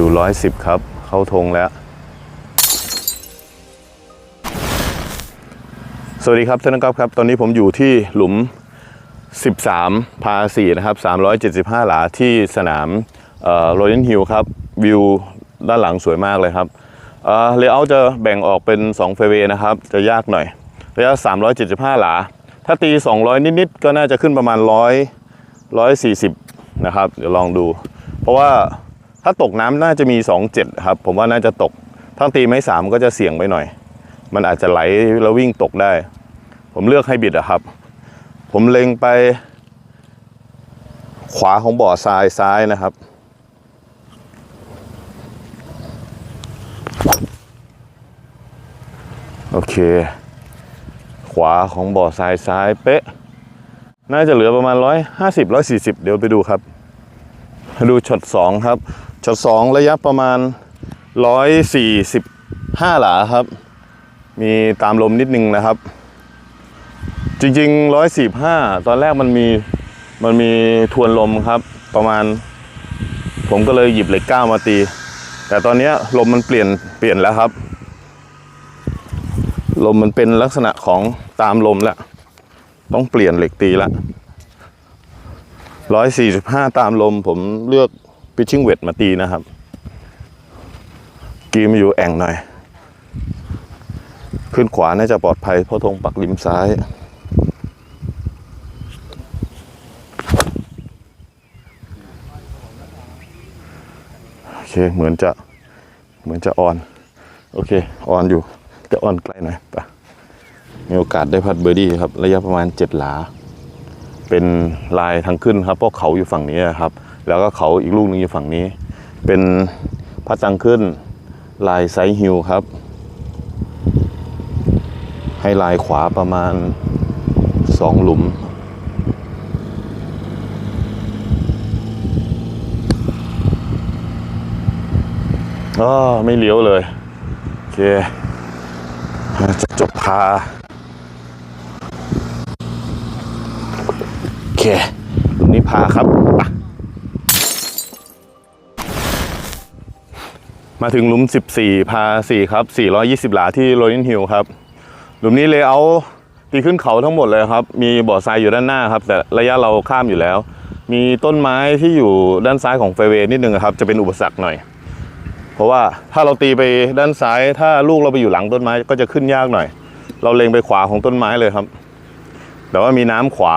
ดูร้อยสิบครับ เข้าธงแล้ว สวัสดีครับท่านนักกอล์ฟครับ ตอนนี้ผมอยู่ที่หลุม 13 พา4นะครับ 375 หลาที่สนามโรยัลฮิลครับ วิวด้านหลังสวยมากเลยครับเออเลเยอร์จะแบ่งออกเป็น2เฟเวนะครับ จะยากหน่อยระยะ 375 หลา ถ้าตี 200 นิดๆ ก็น่าจะขึ้นประมาณ 100 140 นะครับ เดี๋ยวลองดู เพราะว่า ถ้าตกน้ำน่าจะมี 27 ครับ ผมว่าน่าจะตก ถ้าตีไม่3ก็จะเสี่ยงไปหน่อย มันอาจจะไหลแล้ววิ่งตกได้ ผมเลือกให้บิดอะครับ ผมเล็งไป ขวาของบ่อทรายซ้ายนะครับโอเค ขวาของบ่อทรายซ้ายเป๊ะ น่าจะเหลือประมาณ 150 140 เดี๋ยวไปดูครับ ดูช็อต2ครับ ช็อต2ระยะประมาณ 145 หลาครับ มีตามลมนิดนึงนะครับ จริงๆ 145 ตอนแรกมันมีมันมีทวนลมครับ ประมาณ ผมก็เลยหยิบเหล็กก้ามาตี แต่ตอนเนี้ยลมมันเปลี่ยนเปลี่ยนแล้วครับ ลมมันเป็นลักษณะของตามลมแล้วต้องเปลี่ยนเหล็กตีละ145 ตามลมผมเลือก พิชชิ่งเวทมาตีนะครับ กีมาอยู่แอ่งหน่อย ขึ้นขวาน่าจะปลอดภัยเพราะธงปักริมซ้าย โอเค เหมือนจะเหมือนจะออน โอเค ออนอยู่ แต่ออนไกลหน่อยไปมีโอกาสได้พัดเบอร์ดี้ครับ ระยะประมาณ 7 หลา เป็นลายทางขึ้นครับเพราะเขาอยู่ฝั่งนี้ครับ แล้วก็เขาอีกลูกหนึ่งอยู่ฝั่งนี้ เป็นพัดทางขึ้นลายไซฮิลครับ ให้ลายขวาประมาณ2หลุม อ๋อ ไม่เลี้ยวเลย โอเค จะจบพา โอเค นี้พาครับ มาถึงหลุม 14 พา 4 ครับ 420 หลาที่โรยินฮิลครับ หลุมนี้เลเยอร์ตีขึ้นเขาทั้งหมดเลยครับ มีบ่อทรายอยู่ด้านหน้าครับ แต่ระยะเราข้ามอยู่แล้ว มีต้นไม้ที่อยู่ด้านซ้ายของเฟเวนิดนึงครับ จะเป็นอุปสรรคหน่อย เพราะว่าถ้าเราตีไปด้านซ้าย ถ้าลูกเราไปอยู่หลังต้นไม้ก็จะขึ้นยากหน่อย เราเล็งไปขวาของต้นไม้เลยครับ แต่ว่ามีน้ำขวา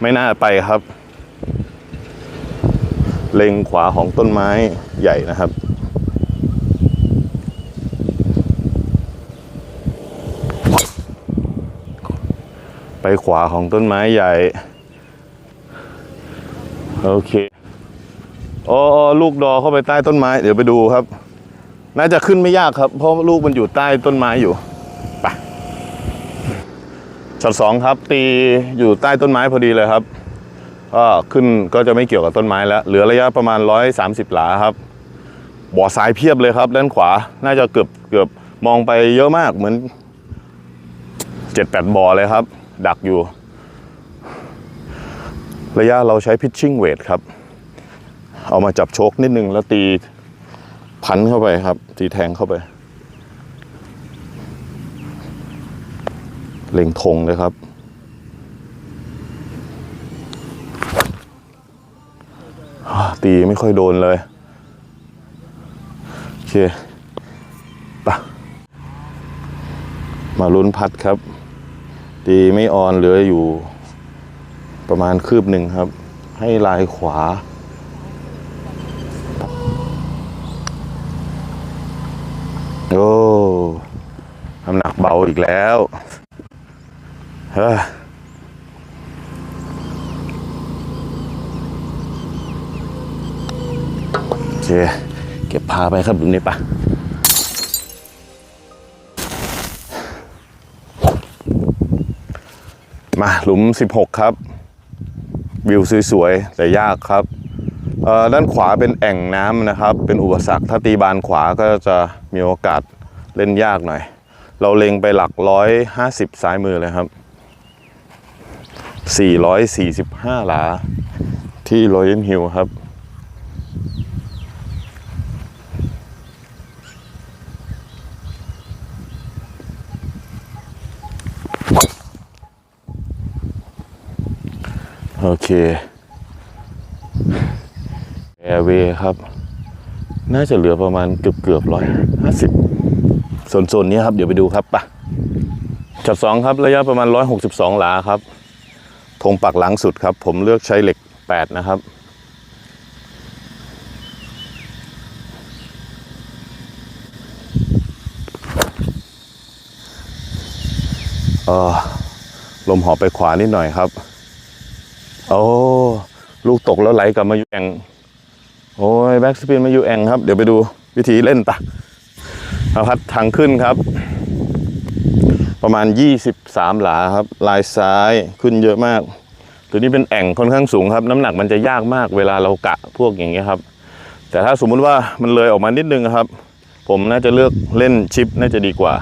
ไม่น่าไปครับ เล็งขวาของต้นไม้ใหญ่นะครับ ไปขวาของต้นไม้ใหญ่ โอเคอ๋อลูกดอเข้าไปใต้ต้นไม้ เดี๋ยวไปดูครับ น่าจะขึ้นไม่ยากครับ เพราะลูกมันอยู่ใต้ต้นไม้อยู่ไปช็อตสองครับ ตีอยู่ใต้ต้นไม้พอดีเลยครับก็ขึ้นก็จะไม่เกี่ยวกับต้นไม้แล้ว เหลือระยะประมาณ 130 หลาครับ บ่อทรายเพียบเลยครับด้านขวา น่าจะเกือบเกือบมองไปเยอะมากเหมือนเจ็ดแปดบ่อเลยครับ ดักอยู่ ระยะเราใช้พิชชิ่งเวทครับ เอามาจับโชคนิดนึงแล้วตีพันเข้าไปครับ ตีแทงเข้าไป เล็งธงเลยครับตีไม่ค่อยโดนเลย โอเคปะมาลุ้นพัดครับ ตีไม่ออนเหลืออยู่ ประมาณคืบหนึ่งครับ ให้ลายขวา โอ้น้ำหนักเบาอีกแล้วเฮ้โอเค เก็บพาไปครับหลุมนี้ปะ มาหลุม 16 ครับ วิวสวยๆ แต่ยากครับด้านขวาเป็นแอ่งน้ำนะครับ เป็นอุปสรรคถ้าตีบานขวาก็จะมีโอกาสเล่นยากหน่อย เราเล็งไปหลักร้อยห้าสิบซ้ายมือเลยครับ445 หลา ที่รอยัลฮิลครับ เคแอร์เวย์ครับ น่าจะเหลือประมาณเกือบเกือบร้อยห้าสิบโซนนี้ครับ เดี๋ยวไปดูครับปะช็อตสองครับระยะประมาณร้อยหกสิบสองหลาครับธงปักหลังสุดครับ ผมเลือกใช้เหล็กแปดนะครับเออลมหอบไปขวานิดหน่อยครับ โอ้ลูกตกแล้วไหลกลับมาอยู่แองโอ้ยแบ็กสปินมาอยู่แองครับ เดี๋ยวไปดูวิธีเล่นปะมาพัดทางขึ้นครับ ประมาณ 23 หลาครับ ลายซ้ายขึ้นเยอะมาก ตัวนี้เป็นแอ่งค่อนข้างสูงครับ น้ำหนักมันจะยากมากเวลาเรากะพวกอย่างเงี้ยครับ แต่ถ้าสมมุติว่ามันเลยออกมานิดนึงครับ ผมน่าจะเลือกเล่นชิปน่าจะดีกว่า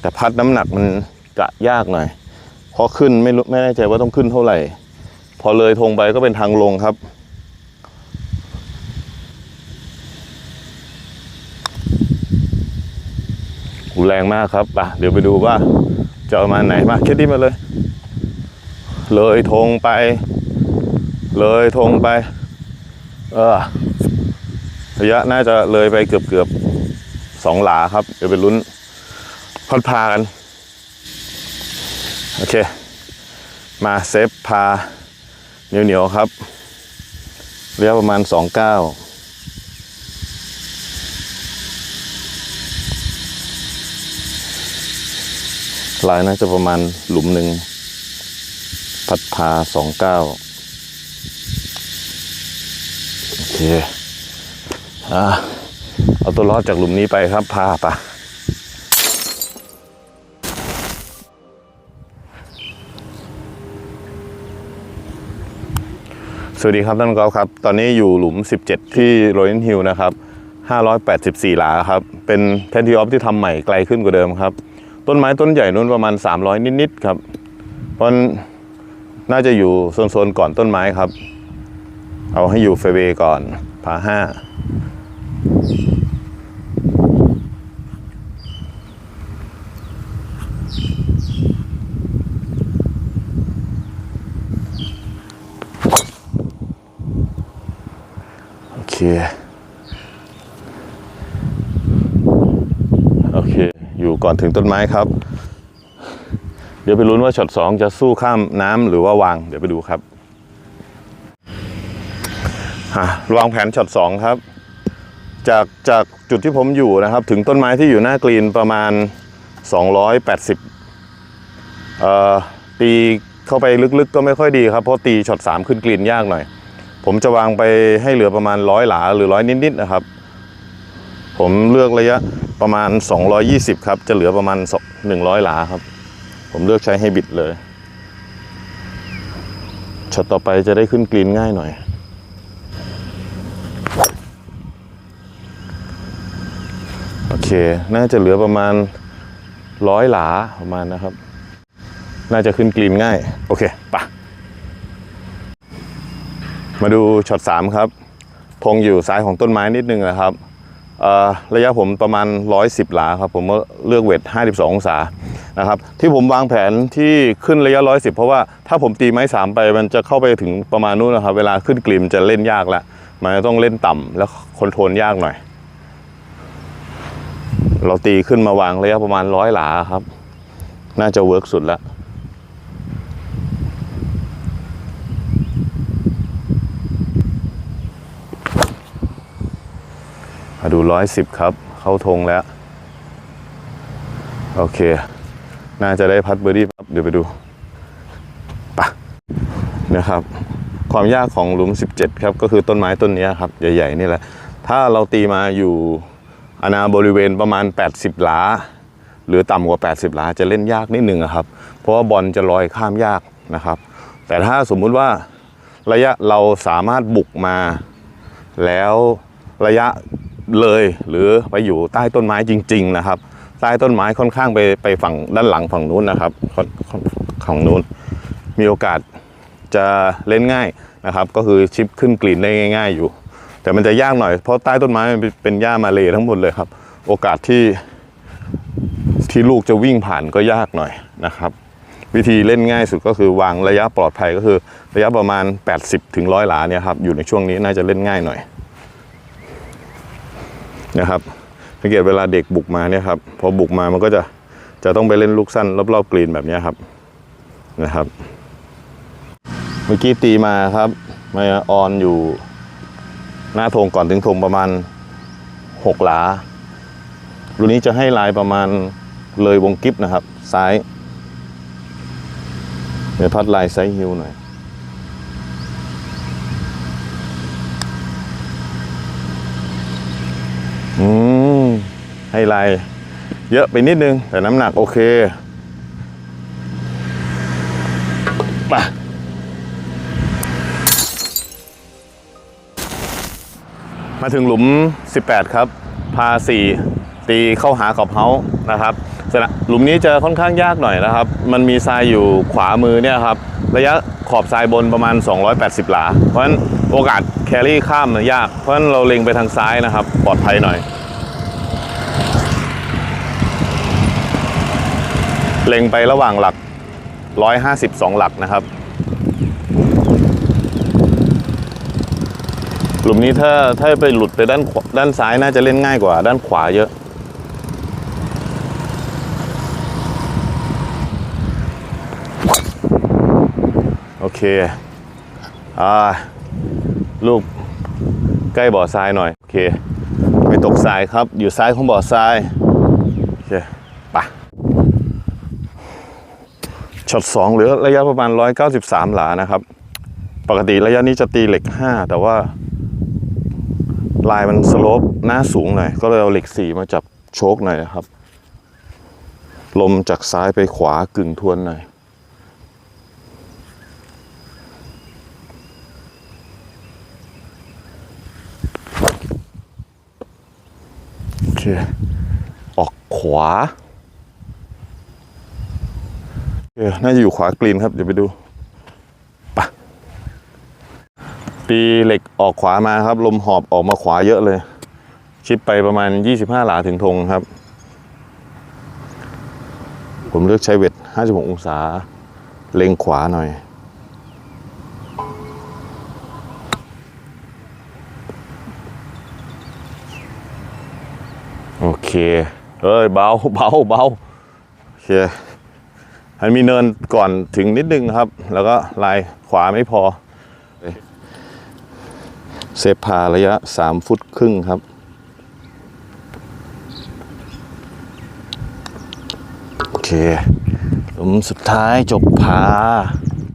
แต่พัดน้ำหนักมันกะยากหน่อยพอขึ้นไม่รู้ไม่แน่ใจว่าต้องขึ้นเท่าไหร่ พอเลยธงไปก็เป็นทางลงครับ แรงมากครับป่ะเดี๋ยวไปดูว่าจะเอมาไหนมาคิดที่มาเลย เลยธงไป เลยธงไป เออระยะน่าจะเลยไปเกือบเกือบสองหลาครับ เดี๋ยวไปลุ้นพัดพากัน โอเค มาเซฟพา เหนียวเหนียวๆครับระยะประมาณสองเก้าลายน่าจะประมาณหลุมหนึ่งพัดพาสองเก้าโอเคอ่าเอาตัวรอดจากหลุมนี้ไปครับพาปะ สวัสดีครับท่านกอล์ฟครับ ตอนนี้อยู่หลุม 17 ที่โรยันฮิลนะครับ 584 หลาครับ เป็นแพนทีออฟที่ทำใหม่ไกลขึ้นกว่าเดิมครับ ต้นไม้ต้นใหญ่นู้นประมาณ 300 นิดๆครับ เพราะน่าจะอยู่โซนๆก่อนต้นไม้ครับ เอาให้อยู่เฟเวก่อนผาห้า โอเคโอเค อยู่ก่อนถึงต้นไม้ครับ เดี๋ยวไปลุ้นว่าช็อตสองจะสู้ข้ามน้ำหรือว่าวาง เดี๋ยวไปดูครับอะวางแผนช็อตสองครับ จากจากจุดที่ผมอยู่นะครับ ถึงต้นไม้ที่อยู่หน้ากรีนประมาณ 280เอ่อตีเข้าไปลึกๆก็ไม่ค่อยดีครับ เพราะตีช็อตสามขึ้นกรีนยากหน่อย ผมจะวางไปให้เหลือประมาณร้อยหลาหรือร้อยนิดๆนะครับ ผมเลือกระยะประมาณ 220 ครับ จะเหลือประมาณ 100 หลาครับ ผมเลือกใช้ให้บิดเลยช็อตต่อไปจะได้ขึ้นกรีนง่ายหน่อยโอเค น่าจะเหลือประมาณร้อยหลาประมาณนะครับ น่าจะขึ้นกรีนง่าย โอเคปะ มาดูช็อตสามครับธงอยู่ซ้ายของต้นไม้นิดนึงนะครับระยะผมประมาณ 110 หลาครับ ผมเลือกเวท 52 องศานะครับ ที่ผมวางแผนที่ขึ้นระยะ 110 เพราะว่าถ้าผมตีไม้สามไปมันจะเข้าไปถึงประมาณนู้นนะครับ เวลาขึ้นกลีมจะเล่นยากละมันต้องเล่นต่ำแล้วคอนโทรลยากหน่อย เราตีขึ้นมาวางระยะประมาณร้อยหลาครับ น่าจะเวิร์กสุดแล้ว มาดู ร้อยสิบครับ เข้าธงแล้ว โอเค น่าจะได้พัดเบอร์ดี้ครับ เดี๋ยวไปดูปะนะครับ ความยากของหลุม 17 ครับ ก็คือต้นไม้ต้นนี้ครับ ใหญ่ ๆ นี่แหละ ถ้าเราตีมาอยู่อนาบริเวณประมาณ 80 หลา หรือต่ำกว่า 80 หลา จะเล่นยากนิดนึงครับ เพราะว่าบอลจะลอยข้ามยากนะครับ แต่ถ้าสมมุติว่าระยะเราสามารถบุกมาแล้วระยะ เลยหรือไปอยู่ใต้ต้นไม้จริง ๆ นะครับ ใต้ต้นไม้ค่อนข้างไปไปฝั่งด้านหลังฝั่งนู้นนะครับฝั่งนู้นมีโอกาสจะเล่นง่ายนะครับ ก็คือชิปขึ้นกลิ่นได้ง่าย ๆ อยู่ แต่มันจะยากหน่อยเพราะใต้ต้นไม้มันเป็นหญ้ามาเลยทั้งหมดเลยครับ โอกาสที่ที่ลูกจะวิ่งผ่านก็ยากหน่อยนะครับ วิธีเล่นง่ายสุดก็คือวางระยะปลอดภัยก็คือ ระยะประมาณ 80ถึง100 หลาเนี่ยครับอยู่ในช่วงนี้น่าจะเล่นง่ายหน่อย นะครับสังเกตเวลาเด็กบุกมาเนี่ยครับพอบุกมามันก็จะจะต้องไปเล่นลูกสั้นรอบๆกรีนแบบนี้ครับนะครับ เมื่อกี้ตีมาครับมาออนอยู่หน้าธงก่อนถึงธงประมาณ 6 หลารุ่นนี้จะให้ลายประมาณเลยวงกิฟนะครับ ซ้ายเดี๋ยวพัดลายไซส์ฮิวหน่อย ลายเยอะไปนิดนึง แต่น้ำหนักโอเคมามาถึงหลุม 18 ครับ พา 4 ตีเข้าหาขอบเฮานะครับสนะหลุมนี้จะค่อนข้างยากหน่อยนะครับ มันมีทรายอยู่ขวามือเนี่ยครับ ระยะขอบทรายบนประมาณ 280 หลา เพราะฉะนั้นโอกาสแครี่ข้ามเนี่ยยาก เพราะฉะนั้นเราเล็งไปทางซ้ายนะครับ ปลอดภัยหน่อย เล็งไประหว่างหลัก 152 หลักนะครับ หลุมนี้ถ้าถ้าไปหลุดไปด้านด้านซ้ายน่าจะเล่นง่ายกว่า ด้านขวาเยอะ โอเค อ่า ลูกใกล้บ่อทรายหน่อย โอเค ไม่ตกทรายครับ อยู่ซ้ายของบ่อทราย โอเคไปะ ช็อตสองเหลือระยะประมาณ 193 หลานะครับ ปกติระยะนี้จะตีเหล็ก 5 แต่ว่า ลายมันสโลปหน้าสูงหน่อย ก็เลยเอาเหล็กสีมาจับโชคหน่อยนะครับ ลมจากซ้ายไปขวากึ่งทวนหน่อยโอเคออกขวา อเคน่าจะอยู่ขวากรีนครับ เดี๋ยวไปดูปะตีเหล็กออกขวามาครับ ลมหอบออกมาขวาเยอะเลย ชิดไปประมาณ 25 หลาถึงธงครับ ผมเลือกใช้เวท56 องศา เล็งขวาหน่อยโอเค เอ้ยเบาเบาเบาโอเค มันมีเนินก่อนถึงนิดนึงครับ แล้วก็ลายขวาไม่พอ เซฟพาระยะ 3 ฟุตครึ่งครับ โอเคหลุมสุดท้ายจบพา